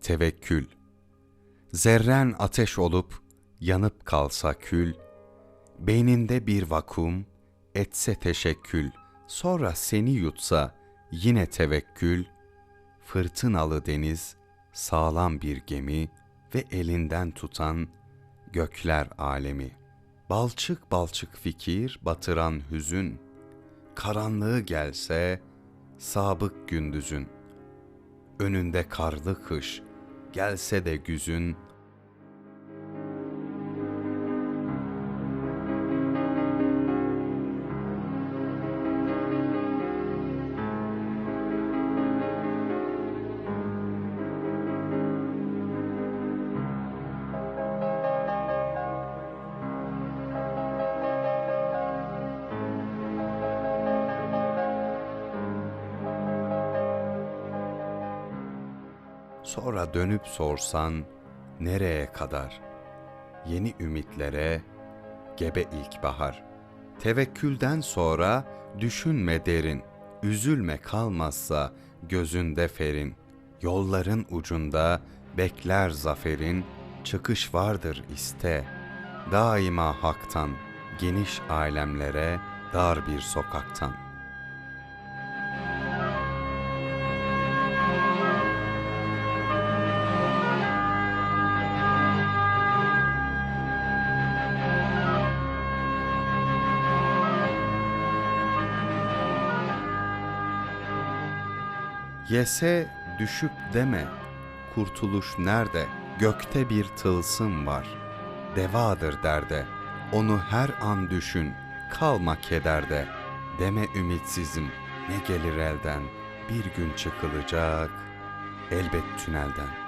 Tevekkül Zerren ateş olup yanıp kalsa kül, beyninde bir vakum, etse teşekkül, sonra seni yutsa yine tevekkül, fırtınalı deniz, sağlam bir gemi ve elinden tutan gökler alemi. Balçık balçık fikir batıran hüzün, karanlığı gelse sabık gündüzün. Önünde karlı kış, gelse de güzün, Sonra dönüp sorsan nereye kadar? Yeni ümitlere gebe ilkbahar. Tevekkülden sonra düşünme derin. Üzülme kalmazsa gözünde ferin. Yolların ucunda bekler zaferin. Çıkış vardır iste. Daima haktan, geniş alemlere, dar bir sokaktan.'' Yese düşüp deme, kurtuluş nerede? Gökte bir tılsım var, devadır derde. Onu her an düşün, kalma kederde. Deme ümitsizim, ne gelir elden? Bir gün çıkılacak, elbet tünelden.